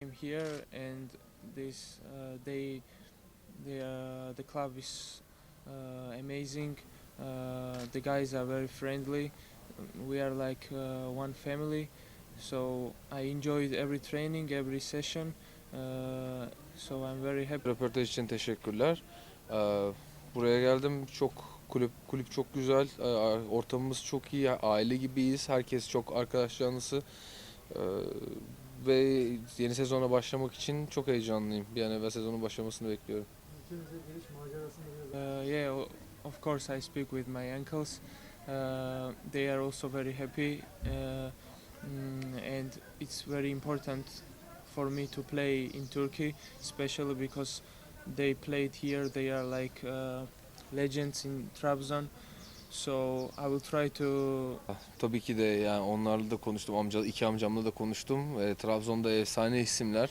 came here and this uh, they the uh, the club is uh, amazing. Uh, the guys are very friendly. We are like uh, one family. So I enjoyed every training, every session. Uh, so I'm very happy. Röportaj için teşekkürler. Ee, Buraya geldim. Çok kulüp kulüp çok güzel. Ee, Ortamımız çok iyi. Aile gibiyiz. Herkes çok arkadaş canlısı. Ee, Ve yeni sezona başlamak için çok heyecanlıyım. Bir an evvel sezonun başlamasını bekliyorum. Macerasını biraz Uh, yeah, o- of course I speak with my uncles. Uh, they are also very happy, uh, mm, and it's very important for me to play in Turkey, especially because they played here. They are like uh, legends in Trabzon, so I will try to Tabii ki de yani onlarla da konuştum. Amca, iki amcamla da konuştum. Ee, Trabzon'da efsane isimler.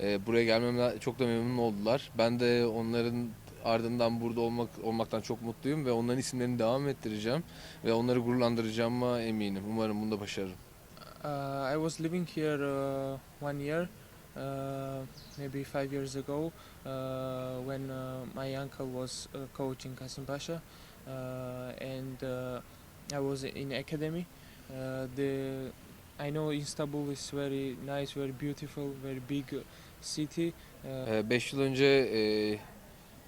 Ee, buraya gelmemden çok da memnun oldular. Ben de onların ardından burada olmak olmaktan çok mutluyum ve onların isimlerini devam ettireceğim ve onları gururlandıracağıma eminim. Umarım bunu da başarırım. Uh, I was living here uh, one year, uh, maybe five years ago, uh, when uh, my uncle was uh, coaching Kasimpasha, uh, and I was in academy. The I know Istanbul is very nice, very beautiful, very big city. Uh, 5 yıl önce e,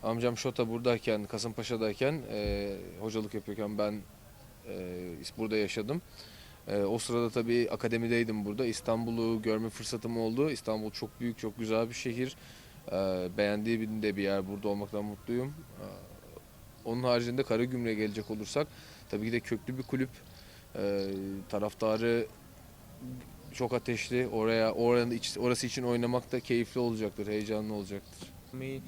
amcam Şota buradayken, Kasımpaşa'dayken e, hocalık yapıyorken ben e, burada yaşadım. E, o sırada tabii akademideydim burada. İstanbul'u görme fırsatım oldu. İstanbul çok büyük, çok güzel bir şehir. E, beğendiğim de bir yer. Burada olmaktan mutluyum. E, onun haricinde Karagümrük'e gelecek olursak tabii ki de köklü bir kulüp. E, taraftarı çok ateşli. Oraya oranın orası için oynamak da keyifli olacaktır, heyecanlı olacaktır. me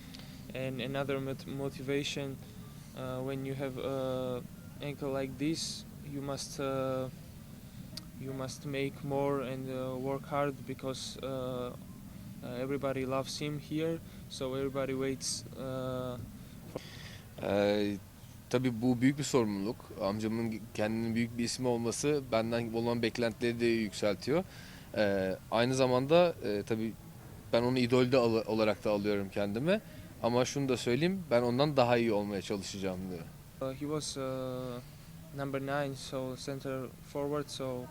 and another mot- motivation uh, when you have a ankle like this you must uh, you must make more and uh, work hard because uh, everybody loves him here so everybody waits uh, Ee, tabii bu büyük bir sorumluluk. Amcamın kendinin büyük bir ismi olması benden olan beklentileri de yükseltiyor. Ee, aynı zamanda e, tabii ben onu idolde olarak da alıyorum kendime. Ama şunu da söyleyeyim, ben ondan daha iyi olmaya çalışacağım diyor. uh, he was uh, number nine so center forward so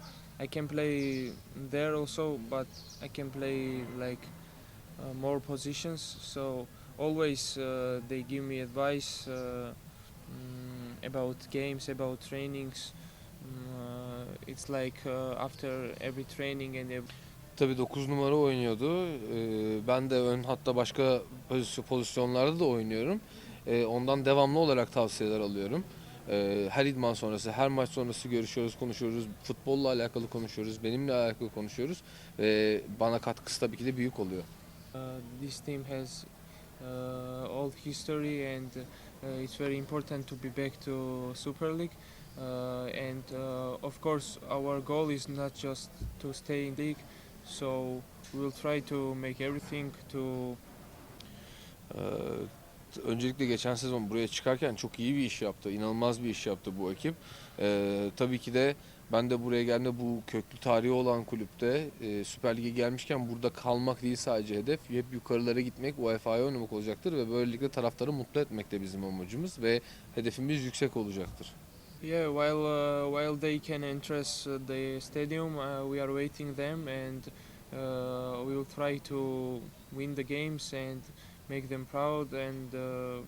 I can play there also but I can play like uh, more positions so always uh, they give me advice uh, mm, about games about trainings Mm, uh, it's like uh, after every training and every Tabii 9 numara oynuyordu. Ee, ben de ön hatta başka pozisyon- pozisyonlarda da oynuyorum. Ee, ondan devamlı olarak tavsiyeler alıyorum. Ee, her idman sonrası, her maç sonrası görüşüyoruz, konuşuyoruz. Futbolla alakalı konuşuyoruz, benimle alakalı konuşuyoruz. Ve bana katkısı tabii ki de büyük oluyor. Uh, this team has uh, old history and uh, it's very important to be back to Super League. Uh, and uh, of course, our goal is not just to stay in league, so we'll try to make everything to Ee, öncelikle geçen sezon buraya çıkarken çok iyi bir iş yaptı. İnanılmaz bir iş yaptı bu ekip. Ee, tabii ki de ben de buraya geldiğimde bu köklü tarihi olan kulüpte e, Süper Lig'e gelmişken burada kalmak değil sadece hedef. Hep yukarılara gitmek, UEFA'ya oynamak olacaktır ve böylelikle taraftarı mutlu etmek de bizim amacımız ve hedefimiz yüksek olacaktır. yeah. While uh, while they can interest uh, the stadium, uh, we are waiting them, and uh, we will try to win the games and make them proud, and uh,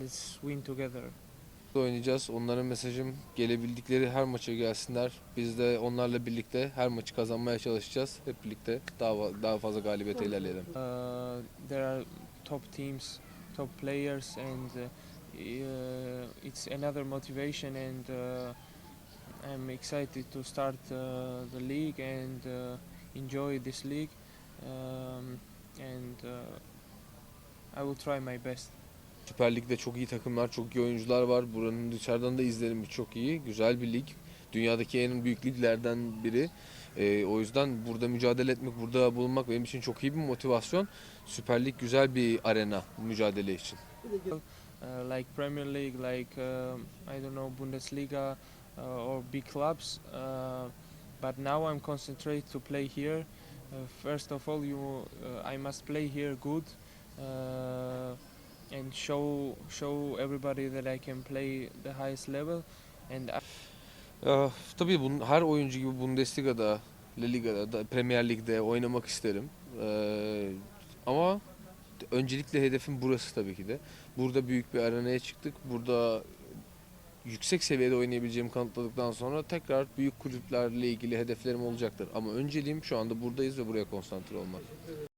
let's win together. Oynayacağız. Onlara mesajım gelebildikleri her maça gelsinler. Biz de onlarla birlikte her maçı kazanmaya çalışacağız. Hep birlikte daha daha fazla galibiyete ilerleyelim. Uh, there are top teams, top players, and uh, it's another motivation. And uh, I'm excited to start uh, the league and uh, enjoy this league. Um, and uh, I will try my best. Süper Lig'de çok iyi takımlar, çok iyi oyuncular var. Buranın dışarıdan da izlenimi çok iyi. Güzel bir lig. Dünyadaki en büyük liglerden biri. Ee, o yüzden burada mücadele etmek, burada bulunmak benim için çok iyi bir motivasyon. Süper Lig güzel bir arena mücadele için. Uh, like Premier League, like um, I don't know Bundesliga uh, or big clubs. Uh, but now I'm concentrated to play here uh, first of all, you uh, I must play here good uh, and show show everybody that I can play the highest level. And Ya, tabii bunun, her oyuncu gibi Bundesliga'da, La Liga'da, da, Premier Lig'de oynamak isterim. Ee, ama öncelikle hedefim burası tabii ki de. Burada büyük bir arenaya çıktık. Burada yüksek seviyede oynayabileceğimi kanıtladıktan sonra tekrar büyük kulüplerle ilgili hedeflerim olacaktır. Ama önceliğim şu anda buradayız ve buraya konsantre olmak.